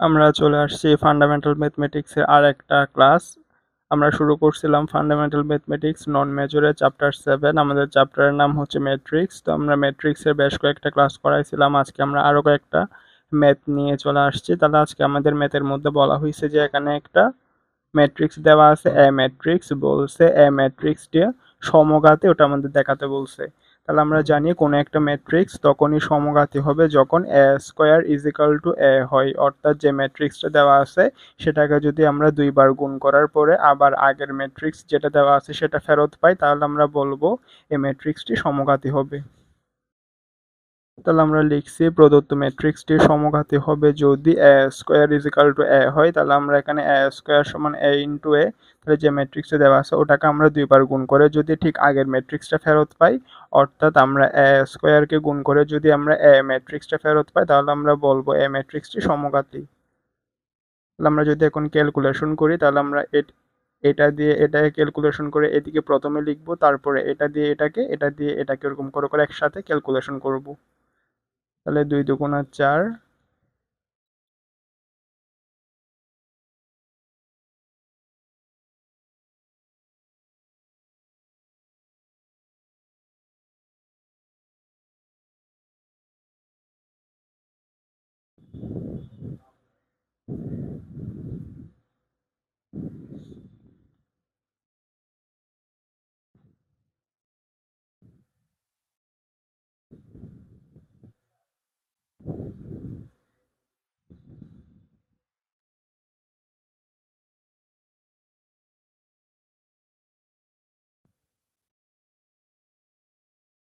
আমরা চলে আসছি ফান্ডামেন্টাল ম্যাথমেটিক্সের আর একটা ক্লাস আমরা শুরু করছিলাম ফান্ডামেন্টাল ম্যাথমেটিক্স নন মেজরের চ্যাপ্টার সেভেন আমাদের চ্যাপ্টারের নাম হচ্ছে ম্যাট্রিক্স তো আমরা ম্যাট্রিক্সের বেশ কয়েকটা ক্লাস করাইছিলাম, আজকে আমরা আরও কয়েকটা ম্যাথ নিয়ে চলে আসছি। তাহলে আজকে আমাদের ম্যাথের মধ্যে বলা হয়েছে যে এখানে একটা ম্যাট্রিক্স দেওয়া আছে এ ম্যাট্রিক্স বলছে এ ম্যাট্রিক্সটি সমঘাতে ওটা আমাদের দেখাতে বলছে। তাহলে আমরা জানি কোনো একটা ম্যাট্রিক্স তখনই সমঘাতী হবে যখন A square is equal to A হয়। অর্থাৎ যে ম্যাট্রিক্সটা দেওয়া আছে, সেটাকে যদি আমরা দুইবার গুণ করার পরে আবার আগের ম্যাট্রিক্স যেটা দেওয়া আছে সেটা ফেরত পাই, তাহলে আমরা বলব এই ম্যাট্রিক্সটি সমঘাতী হবে। তাহলে আমরা লিখছি প্রদত্ত ম্যাট্রিক্সটি সমঘাতী হবে যদি A square is to A হয়, তাহলে আমরা এখানে এ স্কোয়ার সমান এ ইন্টু এ তাহলে যে ম্যাট্রিক্সে দেওয়া আছে ওটাকে আমরা দুইবার গুণ করে যদি ঠিক আগের ম্যাট্রিক্সটা ফেরত পাই, অর্থাৎ আমরা এ স্কোয়ারকে গুণ করে যদি আমরা এ ম্যাট্রিক্সটা ফেরত পাই, তাহলে আমরা বলব এ ম্যাট্রিক্সটি সমঘাতী। তাহলে আমরা যদি এখন ক্যালকুলেশন করি, তাহলে আমরা এটা দিয়ে এটাকে ক্যালকুলেশন করে এদিকে প্রথমে লিখব, তারপরে এটা দিয়ে এটাকে, এটা দিয়ে এটাকে এরকম করে করে একসাথে ক্যালকুলেশন করব। তাহলে দুই দুগুণা চার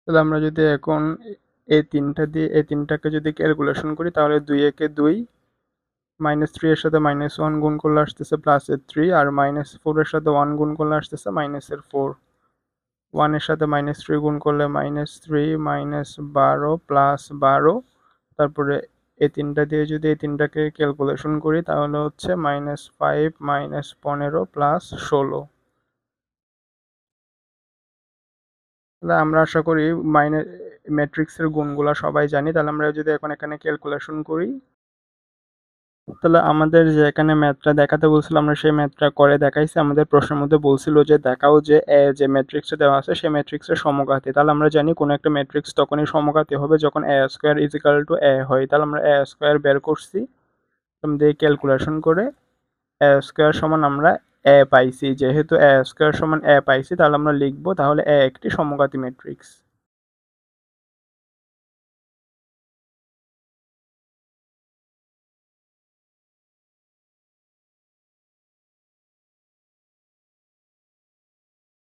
তাহলে আমরা যদি এখন এই তিনটা দিয়ে এই তিনটাকে যদি ক্যালকুলেশন করি, তাহলে দুই একে দুই মাইনাস থ্রি এর সাথে মাইনাস ওয়ান গুণ করলে আসতেছে প্লাস প্লাসের থ্রি আর মাইনাস ফোরের সাথে ওয়ান গুণ করলে আসতেছে মাইনাসের ফোর ওয়ানের সাথে মাইনাস থ্রি গুণ করলে মাইনাস থ্রি মাইনাস বারো প্লাস বারো। তারপরে এই তিনটা দিয়ে যদি এই তিনটাকে ক্যালকুলেশন করি, তাহলে হচ্ছে মাইনাস ফাইভ মাইনাস পনেরো প্লাস ষোলো। তাহলে আমরা আশা করি মাইনে ম্যাট্রিক্সের গুণগুলো সবাই জানি। তাহলে আমরা যদি এখন এখানে ক্যালকুলেশন করি, তাহলে আমাদের যে এখানে ম্যাথটা দেখাতে বলছিল, আমরা সেই ম্যাথটা করে দেখাইছি। আমাদের প্রশ্নের মধ্যে বলছিল যে, দেখাও যে, এ, যে ম্যাট্রিক্সটা দেওয়া আছে, সেই ম্যাট্রিক্সের সমঘাতী। তাহলে আমরা জানি কোনো একটা ম্যাট্রিক্স তখনই সমঘাতী হবে যখন A square is equal to A হয়। তাহলে আমরা এ স্কোয়ার বের করছি। দিয়ে ক্যালকুলেশন করে এ স্কোয়ার সমান আমরা এ পাইছি। যেহেতু এ স্কোয়ার সমান এ পাইছি, তাহলে আমরা লিখব তাহলে এ একটি সমঘাতী ম্যাট্রিক্স।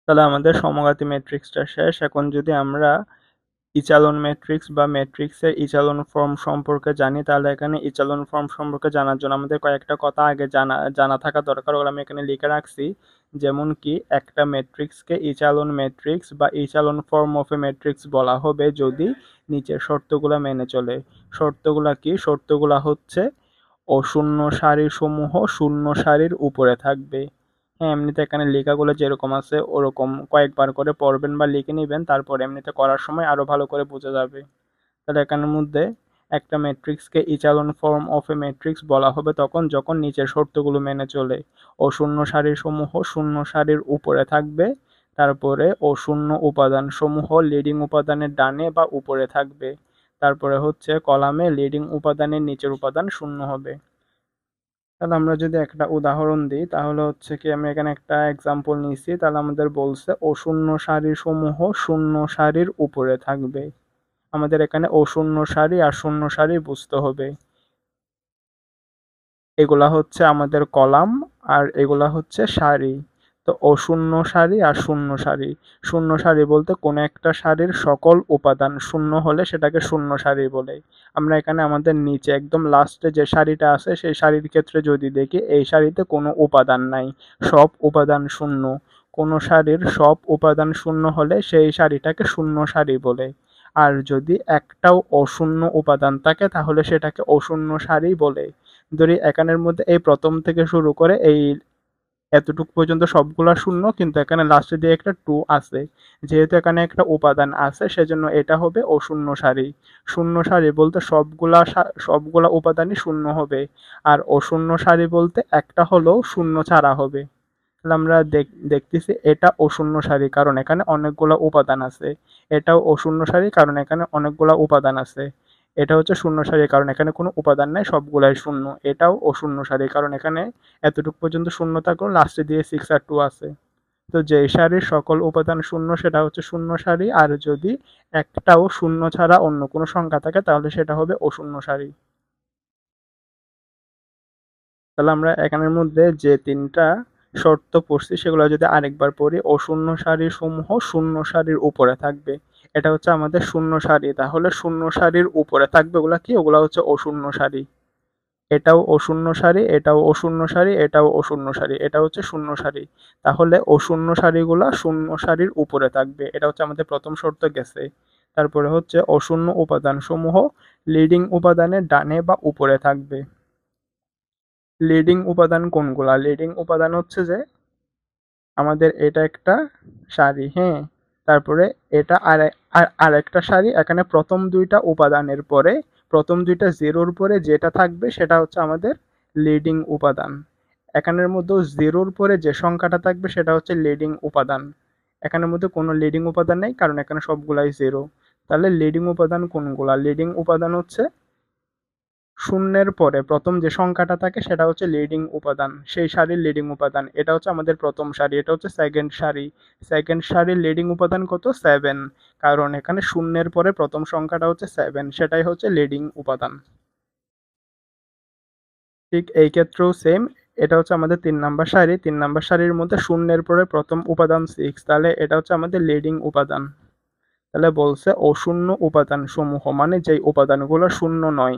তাহলে আমাদের সমঘাতী ম্যাট্রিক্সটা শেষ। এখন যদি আমরা ইচালন ম্যাট্রিক্স বা ম্যাট্রিক্সের ইচালন ফর্ম সম্পর্কে জানি, তাহলে এখানে ইচালন ফর্ম সম্পর্কে জানার জন্য আমাদের কয়েকটা কথা আগে জানা জানা থাকা দরকার। ওগুলো আমি এখানে লিখে রাখছি। যেমন কি, একটা ম্যাট্রিক্সকে ইচালন ম্যাট্রিক্স বা echelon form of a matrix বলা হবে যদি নিচের শর্তগুলো মেনে চলে। শর্তগুলা কি? শর্তগুলা হচ্ছে অশূন্য সারি সমূহ শূন্য সারির উপরে থাকবে। হ্যাঁ এমনিতে এখানে লেখাগুলো যেরকম আছে, ওরকম কয়েকবার করে পড়বেন বা লিখে নেবেন, তারপর এমনিতে করার সময় আরও ভালো করে বোঝা যাবে। তাহলে এখানের মধ্যে একটা ম্যাট্রিক্সকে echelon form of a matrix বলা হবে তখন যখন নিচের শর্তগুলো মেনে চলে। ও শূন্য সারির সমূহ শূন্য সারির উপরে থাকবে, তারপরে ও শূন্য উপাদান সমূহ লিডিং উপাদানের ডানে বা উপরে থাকবে। তারপরে হচ্ছে কলামে লিডিং উপাদানের নিচের উপাদান শূন্য হবে। তাহলে আমরা যদি একটা উদাহরণ দিই, তাহলে হচ্ছে কি আমি এখানে একটা এক্সাম্পল নিয়েছি, তাহলে আমাদের বলছে অশূন্য সারির সমূহ শূন্য সারির উপরে থাকবে। আমাদের এখানে অশূন্য সারি আর শূন্য সারি বুঝতে হবে। এগুলা হচ্ছে আমাদের কলাম আর এগুলা হচ্ছে সারি। তো অশূন্য সারি আর শূন্য সারি। শূন্য সারি বলতে কোনো একটা সারির সকল উপাদান। শূন্য হলে সেটাকে শূন্য সারি বলে। আমরা এখানে আমাদের নিচে একদম লাস্টে যে সারিটা আছে, সেই সারির ক্ষেত্রে যদি দেখি, এই সারিতে কোনো উপাদান নাই। সব উপাদান শূন্য। কোনো সারির সব উপাদান শূন্য হলে সেই সারিটাকে শূন্য সারি বলে। আর যদি একটাও অশূন্য উপাদান থাকে, তাহলে সেটাকে অশূন্য সারি বলে। ধরি এখানের মধ্যে এই প্রথম থেকে শুরু করে এই এতটুকু পর্যন্ত সবগুলা শূন্য, কিন্তু এখানে লাস্টে দিয়ে একটা টু আছে, যেহেতু এখানে একটা উপাদান আছে, সেজন্য এটা হবে অশূন্য সারি। শূন্য সারি বলতে সবগুলা সবগুলা উপাদানই শূন্য হবে, আর অশূন্য সারি বলতে একটা হলেও শূন্য ছাড়া হবে। তাহলে আমরা দেখতেছি এটা অশূন্য সারি, কারণ এখানে অনেকগুলো উপাদান আছে। এটাও অশূন্য সারি, কারণ এখানে অনেকগুলো উপাদান আছে। এটা হচ্ছে শূন্য সারি কারণ, এখানে কোনো উপাদান নাই, সবগুলাই শূন্য। এটাও অশূন্য সারি কারণ, এখানে এতটুকু পর্যন্ত শূন্য থাকলেও লাস্টে দিয়ে সিক্স আর টু আছে। তো যেই সারির সকল উপাদান শূন্য, সেটা হচ্ছে শূন্য সারি, আর যদি একটাও শূন্য ছাড়া অন্য কোনো সংখ্যা থাকে, তাহলে সেটা হবে অশূন্য সারি। তাহলে আমরা এখানের মধ্যে যে তিনটা শর্ত পড়ছি, সেগুলো যদি আরেকবার পড়ি, অশূন্য সারি সমূহ শূন্য সারির উপরে থাকবে। এটা হচ্ছে আমাদের শূন্য সারি। তাহলে শূন্য সারির উপরে থাকবে ওগুলা কি? ওগুলা হচ্ছে অশূন্য সারি। এটাও অশূন্য সারি, এটাও অশূন্য সারি, এটাও অশূন্য সারি, এটা হচ্ছে শূন্য সারি। তাহলে অশূন্য সারিগুলা শূন্য সারির উপরে থাকবে। এটা হচ্ছে আমাদের প্রথম শর্ত গেছে। তারপরে হচ্ছে অশূন্য উপাদান সমূহ লিডিং উপাদানের ডানে বা উপরে থাকবে। লিডিং উপাদান কোনগুলা? লিডিং উপাদান হচ্ছে যে আমাদের এটা একটা সারি হ্যাঁ? তারপরে এটা আর আর আরেকটা সারি এখানে প্রথম দুইটা উপাদানের পরে, প্রথম দুইটা জিরোর পরে যেটা থাকবে সেটা হচ্ছে আমাদের লিডিং উপাদান। এখানের মধ্যেও জিরোর পরে যে সংখ্যাটা থাকবে সেটা হচ্ছে লিডিং উপাদান। এখানের মধ্যে কোনো লিডিং উপাদান নেই, কারণ এখানে সবগুলাই জিরো। তাহলে লিডিং উপাদান কোনগুলা? লিডিং উপাদান হচ্ছে শূন্যের পরে প্রথম যে সংখ্যাটা থাকে সেটা হচ্ছে লিডিং উপাদান। সেই সারির লিডিং উপাদান। এটা হচ্ছে আমাদের প্রথম সারি। এটা হচ্ছে সেকেন্ড সারি। সেকেন্ড সারির লিডিং উপাদান কত? সেভেন কারণ এখানে শূন্যের পরে প্রথম সংখ্যাটা হচ্ছে সেভেন সেটাই হচ্ছে লিডিং উপাদান। ঠিক এই ক্ষেত্রেও সেম এটা হচ্ছে আমাদের তিন নাম্বার সারি। তিন নাম্বার সারির মধ্যে শূন্যের পরে প্রথম উপাদান সিক্স তাহলে এটা হচ্ছে আমাদের লিডিং উপাদান। তাহলে বলছে অশূন্য উপাদান সমূহ মানে যেই উপাদানগুলো শূন্য নয়।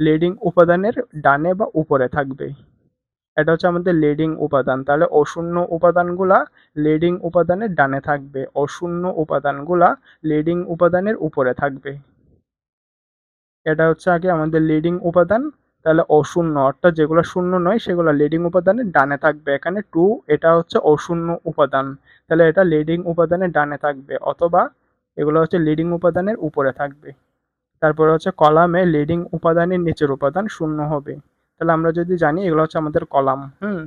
লিডিং উপাদানের ডানে বা উপরে থাকবে। এটা হচ্ছে আমাদের লিডিং উপাদান। তাহলে অশূন্য উপাদানগুলা লিডিং উপাদানের ডানে থাকবে। অশূন্য উপাদানগুলা লিডিং উপাদানের উপরে থাকবে। এটা হচ্ছে আগে আমাদের লিডিং উপাদান। তাহলে অশূন্য, অর্থাৎ যেগুলো শূন্য নয়, সেগুলো লিডিং উপাদানের ডানে থাকবে। এখানে টু এটা হচ্ছে অশূন্য উপাদান। তাহলে এটা লিডিং উপাদানের ডানে থাকবে, অথবা এগুলো হচ্ছে লিডিং উপাদানের উপরে থাকবে। তারপরে হচ্ছে কলামে লিডিং উপাদানের নিচের উপাদান শূন্য হবে। তাহলে আমরা যদি জানি, এগুলো হচ্ছে আমাদের কলাম, হুম?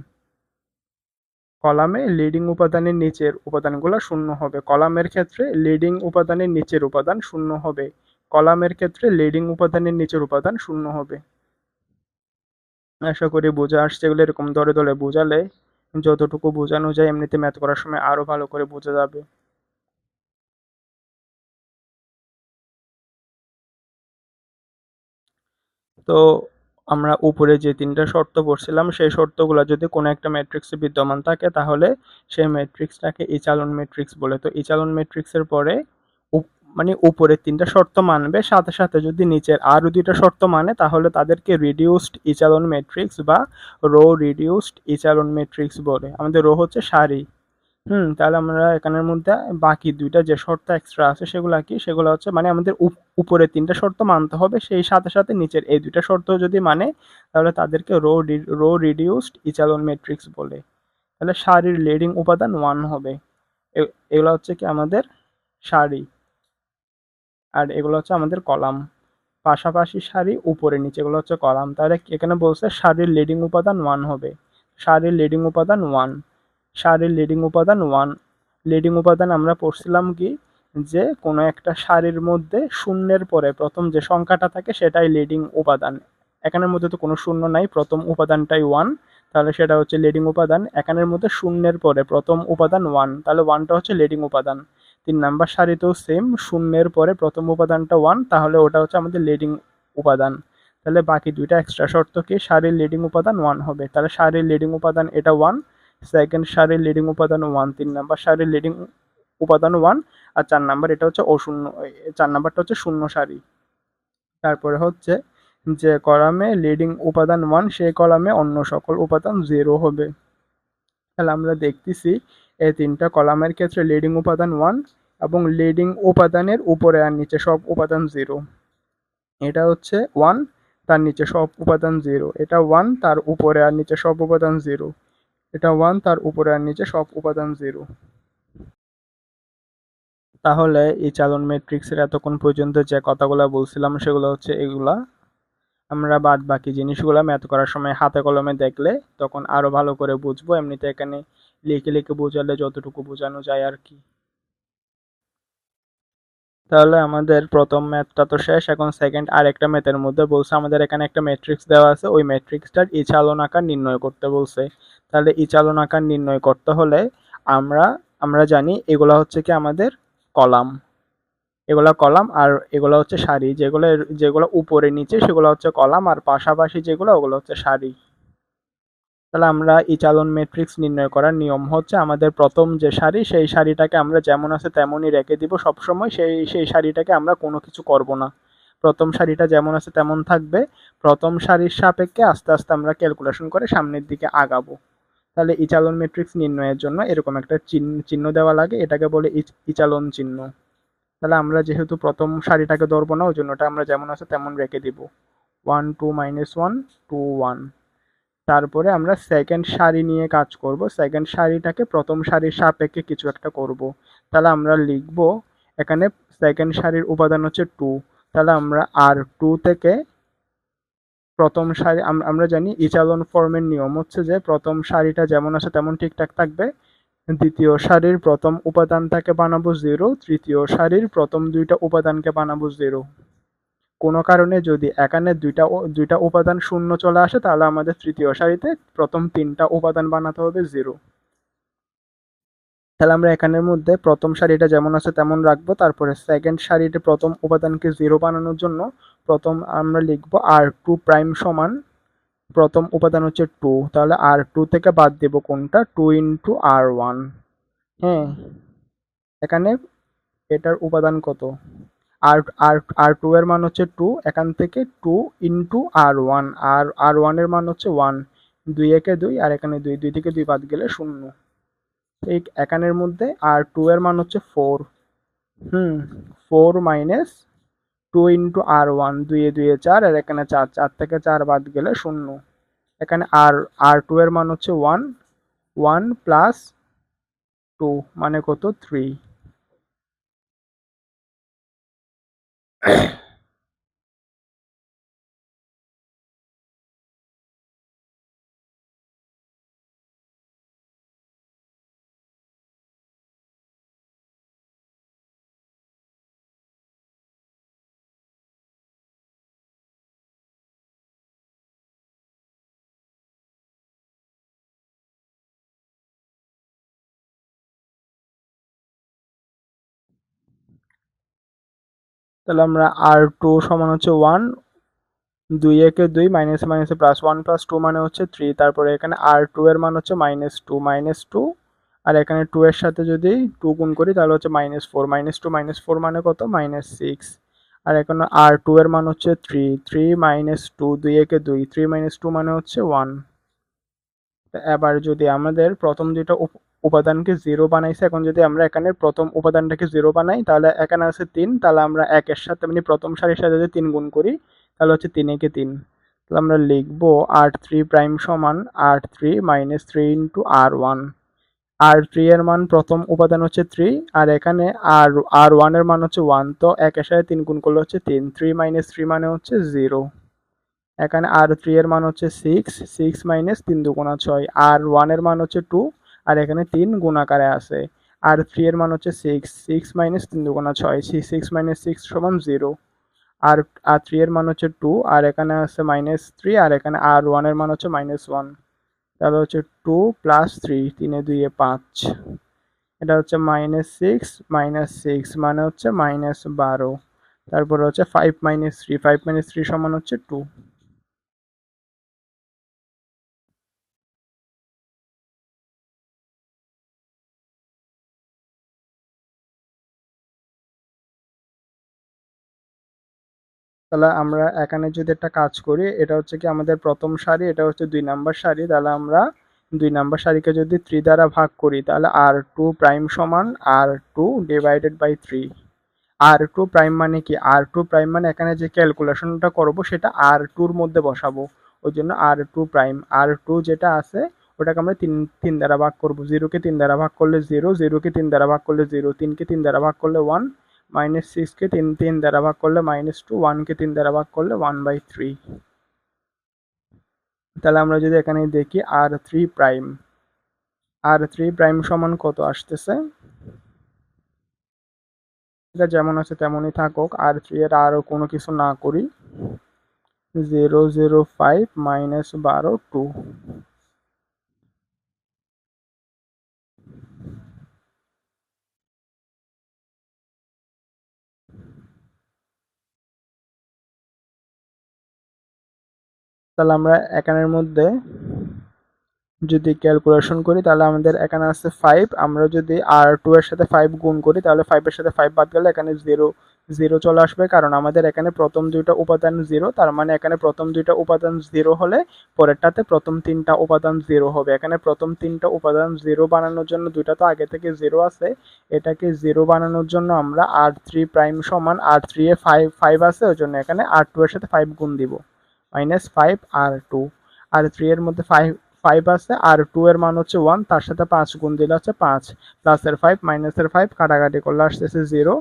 কলামে লিডিং উপাদানের নিচের উপাদানগুলো শূন্য হবে। কলামের ক্ষেত্রে লিডিং উপাদানের নিচের উপাদান শূন্য হবে। কলামের ক্ষেত্রে লিডিং উপাদানের নিচের উপাদান শূন্য হবে। আশা করি বোঝা আসছে এগুলো, এরকম দরে দরে বোঝালে যতটুকু বোঝানো যায়, এমনিতে ম্যাথ করার সময় আরও ভালো করে বোঝা যাবে। তো আমরা উপরে যে তিনটা শর্ত পড়ছিলাম, সেই শর্তগুলো যদি কোনো একটা ম্যাট্রিক্সে বিদ্যমান থাকে, তাহলে সেই ম্যাট্রিক্সটাকে ইচালন ম্যাট্রিক্স বলে। তো ইচালন ম্যাট্রিক্সের পরে মানে উপরে তিনটা শর্ত মানবে। সাথে সাথে যদি নিচের আরও দুইটা শর্ত মানে তাহলে তাদেরকে রিডিউসড ইচালন ম্যাট্রিক্স বা রো রিডিউসড ইচালন ম্যাট্রিক্স বলে। আমাদের রো হচ্ছে সারি। হুম, তাহলে আমরা এখানের মধ্যে বাকি দুইটা যে শর্ত এক্সট্রা আছে সেগুলো কি? সেগুলো হচ্ছে মানে আমাদের উপরে তিনটা শর্ত মানতে হবে, সেই সাথে সাথে নিচের এই দুইটা শর্ত যদি মানে তাহলে তাদেরকে row row reduced echelon matrix বলে। তাহলে সারির লিডিং উপাদান ওয়ান হবে। এগুলো হচ্ছে কি আমাদের সারি। আর এগুলো হচ্ছে আমাদের কলাম। পাশাপাশি সারি উপরে নিচে এগুলো হচ্ছে কলাম। তাহলে এখানে বলছে সারির লিডিং উপাদান ওয়ান হবে। সারির লিডিং উপাদান ওয়ান সারির লিডিং উপাদান ওয়ান লিডিং উপাদান আমরা পড়ছিলাম কি? যে কোনো একটা সারির মধ্যে শূন্যের পরে প্রথম যে সংখ্যাটা থাকে সেটাই লিডিং উপাদান। এখানের মধ্যে তো কোনো শূন্য নাই, প্রথম উপাদানটাই ওয়ান তাহলে সেটা হচ্ছে লিডিং উপাদান। এখানের মধ্যে শূন্যের পরে প্রথম উপাদান ওয়ান তাহলে ওয়ানটা হচ্ছে লিডিং উপাদান। তিন নাম্বার সারিতেও সেম শূন্যের পরে প্রথম উপাদানটা ওয়ান তাহলে ওটা হচ্ছে আমাদের লিডিং উপাদান। তাহলে বাকি দুইটা এক্সট্রা শর্ত কি? সারির লিডিং উপাদান ওয়ান হবে। তাহলে সারির লিডিং উপাদান এটা ওয়ান সেকেন্ড সারির লিডিং উপাদান ওয়ান তিন নাম্বার সারির লিডিং উপাদান ওয়ান আর চার নাম্বার এটা হচ্ছে অশূন্য চার নাম্বারটা হচ্ছে শূন্য সারি। তারপরে হচ্ছে যে কলামে লিডিং উপাদান ওয়ান সেই কলামে অন্য সকল উপাদান জিরো হবে। তাহলে আমরা দেখতেছি এই তিনটা কলামের ক্ষেত্রে লিডিং উপাদান ওয়ান এবং লিডিং উপাদানের উপরে আর নিচে সব উপাদান জিরো এটা হচ্ছে ওয়ান তার নিচে সব উপাদান জিরো এটা ওয়ান তার উপরে আর নিচে সব উপাদান জিরো এটা ওয়ান তার উপরে আর নিচে সব উপাদান জিরো তাহলে এই চালন ম্যাট্রিক্সের এতক্ষণ পর্যন্ত যে কথাগুলো বলছিলাম, সেগুলো হচ্ছে এগুলা। আমরা বাদ বাকি জিনিসগুলো ম্যাথ করার সময় হাতে কলমে দেখলে তখন আরও ভালো করে বুঝব। এমনিতে এখানে লিখে লিখে বোঝালে যতটুকু বোঝানো যায় আর কি। তাহলে আমাদের প্রথম ম্যাথটা তো শেষ, এখন সেকেন্ড আর একটা ম্যাথের মধ্যে বলছে। আমাদের এখানে একটা ম্যাট্রিক্স দেওয়া আছে, ওই ম্যাট্রিক্সটার ইচালন আকার নির্ণয় করতে বলছে। তাহলে ইচালন আকার নির্ণয় করতে হলে আমরা আমরা জানি এগুলা হচ্ছে কি আমাদের কলাম। এগুলা কলাম আর এগুলো হচ্ছে সারি। যেগুলো যেগুলো উপরে নিচে সেগুলো হচ্ছে কলাম আর পাশাপাশি যেগুলো ওগুলো হচ্ছে সারি। তাহলে আমরা ইচালন ম্যাট্রিক্স নির্ণয় করার নিয়ম হচ্ছে আমাদের প্রথম যে সারি, সেই সারিটাকে আমরা যেমন আছে তেমনই রেখে দিব। সবসময় সেই সেই সারিটাকে আমরা কোনো কিছু করব না। প্রথম সারিটা যেমন আছে তেমন থাকবে। প্রথম সারির সাপেক্ষে আস্তে আস্তে আমরা ক্যালকুলেশন করে সামনের দিকে আগাবো। তাহলে ইচালন ম্যাট্রিক্স নির্ণয়ের জন্য এরকম একটা চিহ্ন দেওয়া লাগে, এটাকে বলে ইচালন চিহ্ন। তাহলে আমরা যেহেতু প্রথম সারিটাকে ধরবো না ওই জন্য ওটা আমরা যেমন আছে তেমন রেখে দিব। One two minus one two one তারপরে আমরা সেকেন্ড সারি নিয়ে কাজ করব। সেকেন্ড সারিটাকে প্রথম সারির সাপেক্ষে কিছু একটা করব। তাহলে আমরা লিখব, এখানে সেকেন্ড সারির উপাদান হচ্ছে টু তাহলে আমরা আর টু থেকে প্রথম সারি আমরা জানি ইচালন ফর্মের নিয়ম হচ্ছে যে প্রথম সারিটা যেমন আছে তেমন ঠিকঠাক থাকবে। দ্বিতীয় সারির প্রথম উপাদানটাকে বানাবো জিরো তৃতীয় সারির প্রথম দুইটা উপাদানকে বানাবো জিরো কোনো কারণে যদি এখানে দুইটা দুইটা উপাদান শূন্য চলে আসে তাহলে আমাদের তৃতীয় সারিতে প্রথম তিনটা উপাদান বানাতে হবে জিরো তাহলে আমরা এখানের মধ্যে প্রথম সারিটা যেমন আছে তেমন রাখব, তারপরে সেকেন্ড সারিতে প্রথম উপাদানকে জিরো বানানোর জন্য প্রথম আমরা লিখব আর টু প্রাইম সমান, প্রথম উপাদান হচ্ছে টু তাহলে আর টু থেকে বাদ দেব কোনটা? টু ইন্টু আর ওয়ান হ্যাঁ এখানে এটার উপাদান কত? আর আর আর টু এর মান হচ্ছে টু এখান থেকে two into R one R R ওয়ানের মান হচ্ছে ওয়ান দুই একে দুই, আর এখানে দুই দুই থেকে দুই বাদ গেলে শূন্য। এই এখানের মধ্যে আর টু এর মান হচ্ছে ফোর হুম four minus two into R one দুইয়ে দুইয়ে চার, আর এখানে চার চার থেকে চার বাদ গেলে শূন্য। এখানে আর আর টু এর মান হচ্ছে ওয়ান ওয়ান প্লাস টু মানে কত? থ্রি তাহলে আমরা আর টু সমান হচ্ছে ওয়ান দুই একে দুই মাইনাস মাইনাসে প্লাস ওয়ান প্লাস টু মানে হচ্ছে থ্রি তারপরে এখানে আর টু এর মান হচ্ছে মাইনাস টু মাইনাস টু আর এখানে টু এর সাথে যদি টু গুণ করি তাহলে হচ্ছে minus four minus two minus four মানে কত? মাইনাস সিক্স আর এখানে আর টু এর মান হচ্ছে থ্রি থ্রি মাইনাস টু দুই একে দুই থ্রি মাইনাস টু মানে হচ্ছে ওয়ান এবার যদি আমাদের প্রথম দুইটা উপাদানকে জিরো বানাইছে। এখন যদি আমরা এখানে প্রথম উপাদানটাকে জিরো বানাই, তাহলে এখানে আছে তিন, তাহলে আমরা একের সাথে মানে প্রথম সারির সাথে যদি তিন গুণ করি, তাহলে হচ্ছে তিন একে তিন। তাহলে আমরা লিখব আর থ্রি প্রাইম সমান R three minus three into R one R three এর মান প্রথম উপাদান হচ্ছে থ্রি আর এখানে আর আর ওয়ানের মান হচ্ছে ওয়ান তো একের সাথে তিন গুণ করলে হচ্ছে তিন। থ্রি মাইনাস থ্রি মানে হচ্ছে জিরো এখানে আর থ্রি এর মান হচ্ছে সিক্স সিক্স মাইনাস তিন দুগুণা ছয়। আর ওয়ানের মান হচ্ছে টু আর এখানে তিন গুণাকারে আছে। আর থ্রি এর মান হচ্ছে সিক্স সিক্স মাইনাস তিন দুগুণা ছয় সি সিক্স মাইনাস সিক্স সমান জিরো আর আর থ্রি এর মান হচ্ছে টু আর এখানে আছে মাইনাস থ্রি আর এখানে আর ওয়ানের মান হচ্ছে মাইনাস ওয়ান তাহলে হচ্ছে টু প্লাস থ্রি তিনে দুইয়ে পাঁচ। এটা হচ্ছে মাইনাস সিক্স মাইনাস সিক্স মানে হচ্ছে মাইনাস বারো। তারপরে হচ্ছে five minus three five minus three সমান হচ্ছে টু তাহলে আমরা এখানে যদি একটা কাজ করি, এটা হচ্ছে কি আমাদের প্রথম সারি, এটা হচ্ছে দুই নাম্বার সারি, তাহলে আমরা দুই নাম্বার সারিকে যদি থ্রি দ্বারা ভাগ করি, তাহলে আর টু প্রাইম সমান R two divided by three R two prime মানে কি? আর টু প্রাইম মানে এখানে যে ক্যালকুলেশনটা করব, সেটা আর টুর মধ্যে বসাবো। ওই জন্য R two prime R two যেটা আছে, ওটাকে আমরা তিন তিন দ্বারা ভাগ করব। জিরোকে তিন দ্বারা ভাগ করলে জিরো জিরোকে তিন দ্বারা ভাগ করলে জিরো তিনকে তিন দ্বারা ভাগ করলে ওয়ান মাইনাস সিক্সকে তিন তিন দ্বারা ভাগ করলে মাইনাস টু ওয়ানকে তিন দ্বারা ভাগ করলে ওয়ান বাই থ্রি তাহলে আমরা যদি এখানে দেখি R three prime R three prime সমান কত আসতেছে? এটা যেমন আছে তেমনই থাকুক আর থ্রি এর আরও কোনো কিছু না করি জিরো জিরো ফাইভ মাইনাস বারো টু তাহলে আমরা এখানের মধ্যে যদি ক্যালকুলেশন করি, তাহলে আমাদের এখানে আছে ফাইভ আমরা যদি আর টু এর সাথে ফাইভ গুণ করি, তাহলে ফাইভের সাথে ফাইভ বাদ গেলে এখানে জিরো জিরো চলে আসবে। কারণ আমাদের এখানে প্রথম দুইটা উপাদান জিরো তার মানে এখানে প্রথম দুইটা উপাদান জিরো হলে পরেরটাতে প্রথম তিনটা উপাদান জিরো হবে। এখানে প্রথম তিনটা উপাদান জিরো বানানোর জন্য দুইটা তো আগে থেকে জিরো আছে। এটাকে জিরো বানানোর জন্য আমরা আর থ্রি প্রাইম সমান আর থ্রি এ ফাইভ ফাইভ আছে, ওই জন্য এখানে আর টু এর সাথে ফাইভ গুণ দিব। মাইনাস ফাইভ আর টু আর থ্রি এর মধ্যে ফাইভ ফাইভ আছে, আর টু এর মান হচ্ছে ওয়ান তার সাথে পাঁচ গুণ দিলে হচ্ছে পাঁচ। প্লাসের ফাইভ মাইনাসের ফাইভ কাটাকাটি করলে আসতেছে জিরো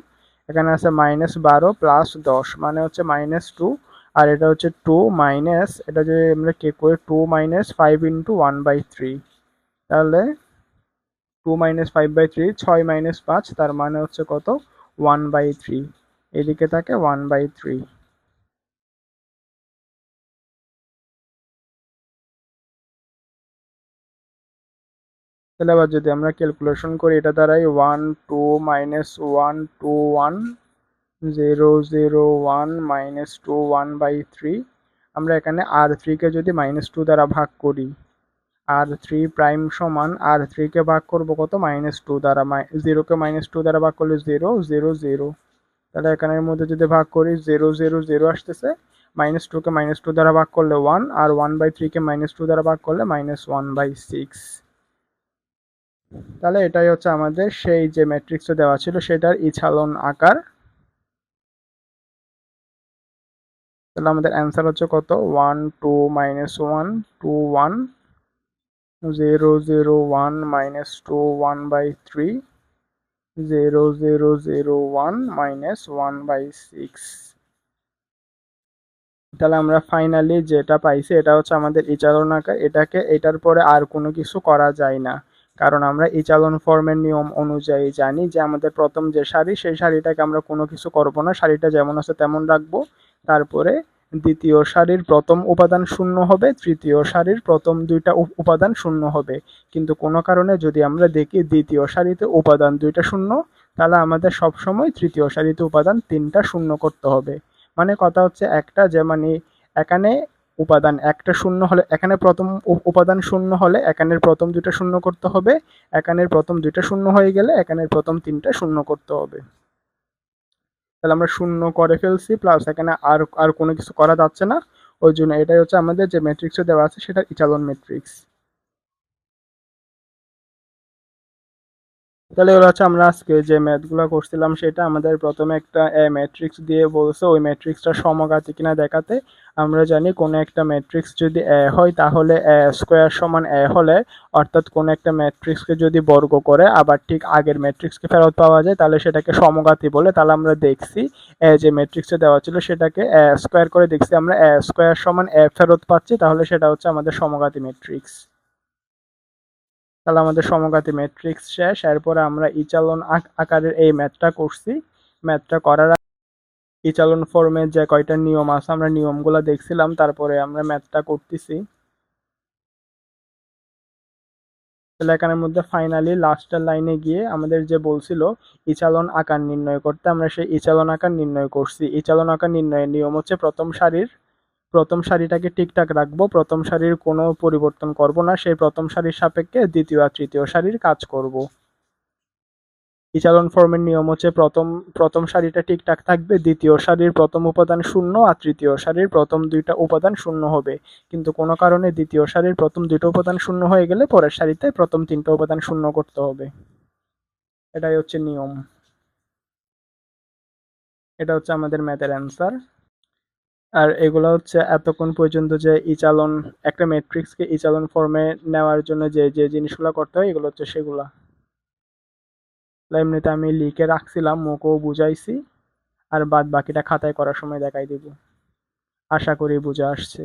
এখানে আছে মাইনাস বারো প্লাস দশ মানে হচ্ছে মাইনাস টু আর এটা হচ্ছে টু মাইনাস এটা যদি আমরা কে করি two minus five into one by three তাহলে two minus five by three ছয় মাইনাস পাঁচ, তার মানে হচ্ছে কত? ওয়ান বাই থ্রি এদিকে থাকে ওয়ান বাই থ্রি তাহলে আবার যদি আমরা ক্যালকুলেশন করি, এটা দ্বারাই one two minus one two one zero zero one minus two one by three আমরা এখানে আর থ্রিকে যদি মাইনাস টু দ্বারা ভাগ করি আর থ্রি প্রাইম সমান আর থ্রিকে ভাগ করব কত? মাইনাস টু দ্বারা জিরোকে মাইনাস টু দ্বারা ভাগ করলে জিরো জিরো জিরো তাহলে এখানের মধ্যে যদি ভাগ করি জিরো জিরো জিরো আসতেছে মাইনাস টুকে মাইনাস টু দ্বারা ভাগ করলে ওয়ান আর ওয়ান বাই থ্রিকে মাইনাস টু দ্বারা ভাগ করলে মাইনাস ওয়ান বাই সিক্স তাহলে এটাই হচ্ছে আমাদের সেই যে ম্যাট্রিক্সটা দেওয়া ছিল সেটার ইছালন আকার। তাহলে আমাদের অ্যান্সার হচ্ছে কত? One two minus one two one zero zero one minus two one by three zero zero zero one minus one by six তাহলে আমরা ফাইনালি যেটা পাইছি, এটা হচ্ছে আমাদের ইচালন আকার। এটাকে, এটার পরে আর কোনো কিছু করা যায় না। কারণ আমরা এই চালন ফর্মের নিয়ম অনুযায়ী জানি যে আমাদের প্রথম যে শাড়ি, সেই শাড়িটাকে আমরা কোনো কিছু করব না। শাড়িটা যেমন আছে তেমন রাখব। তারপরে দ্বিতীয় সারির প্রথম উপাদান শূন্য হবে, তৃতীয় সারির প্রথম দুইটা উপাদান শূন্য হবে। কিন্তু কোনো কারণে যদি আমরা দেখি দ্বিতীয় সারিতে উপাদান দুইটা শূন্য, তাহলে আমাদের সবসময় তৃতীয় সারিতে উপাদান তিনটা শূন্য করতে হবে। মানে কথা হচ্ছে একটা যে মানে এখানে উপাদান একটা শূন্য হলে, এখানে প্রথম উপাদান শূন্য হলে এখানের প্রথম দুইটা শূন্য করতে হবে, এখানের প্রথম দুইটা শূন্য হয়ে গেলে এখানের প্রথম তিনটা শূন্য করতে হবে। তাহলে আমরা শূন্য করে ফেলছি প্লাস এখানে আর আর কোনো কিছু করা যাচ্ছে না। ওই জন্য এটাই হচ্ছে আমাদের যে ম্যাট্রিক্সে দেওয়া আছে সেটা ইচালন ম্যাট্রিক্স তাহলে এগুলো হচ্ছে আমরা আজকে যে ম্যাথগুলো করছিলাম, সেটা আমাদের প্রথমে একটা, এ ম্যাট্রিক্স দিয়ে বলছে, ওই ম্যাট্রিক্সটা সমঘাতী কিনা দেখাতে। আমরা জানি কোনো একটা ম্যাট্রিক্স যদি এ হয়, তাহলে এ স্কোয়ার সমান এ হলে, অর্থাৎ কোনো একটা ম্যাট্রিক্সকে যদি বর্গ করে, আবার ঠিক আগের ম্যাট্রিক্সকে ফেরত পাওয়া যায়, তাহলে সেটাকে সমঘাতী বলে। তাহলে আমরা দেখছি, এ যে ম্যাট্রিক্সে দেওয়া ছিল, সেটাকে এ স্কোয়ার করে দেখছি। আমরা এ স্কোয়ার সমান এ ফেরত পাচ্ছি, তাহলে সেটা হচ্ছে আমাদের সমঘাতী ম্যাট্রিক্স তাহলে আমাদের সমঘাতী ম্যাট্রিক্স শেষ, এরপরে আমরা ইচালন আকারের এই ম্যাথটা করছি। ম্যাথটা করার ইচালন ফর্মের যে কয়টা নিয়ম আছে, আমরা নিয়মগুলো দেখছিলাম, তারপরে আমরা ম্যাথটা করতেছি। এখানের মধ্যে ফাইনালি লাস্টের লাইনে গিয়ে আমাদের যে বলছিল ইচালন আকার নির্ণয় করতে, আমরা সেই ইচালন আকার নির্ণয় করছি। ইচালন আকার নির্ণয়ের নিয়ম হচ্ছে প্রথম সারির প্রথম সারিটাকে ঠিকঠাক রাখব, প্রথম সারির কোনো পরিবর্তন করব না, সেই প্রথম সারির সাপেক্ষে দ্বিতীয় আর তৃতীয় সারির কাজ করব। ইচালন ফর্মের নিয়ম হচ্ছে প্রথম প্রথম সারিটা ঠিকঠাক থাকবে, দ্বিতীয় সারির প্রথম উপাদান শূন্য আর তৃতীয় সারির প্রথম দুইটা উপাদান শূন্য হবে। কিন্তু কোনো কারণে দ্বিতীয় সারির প্রথম দুটো উপাদান শূন্য হয়ে গেলে পরের সারিতে প্রথম তিনটা উপাদান শূন্য করতে হবে। এটাই হচ্ছে নিয়ম। এটা হচ্ছে আমাদের ম্যাথের অ্যান্সার আর এগুলো হচ্ছে এতক্ষণ পর্যন্ত যে ইচালন একটা ম্যাট্রিক্সকে ইচালন ফর্মে নেওয়ার জন্য যে যে জিনিসগুলো করতে হয়, এগুলো হচ্ছে সেগুলা। এমনিতে আমি লিখে রাখছিলাম, মুখও বুঝাইছি, আর বাদ বাকিটা খাতায় করার সময় দেখাই দিব। আশা করি বুঝে আসছে।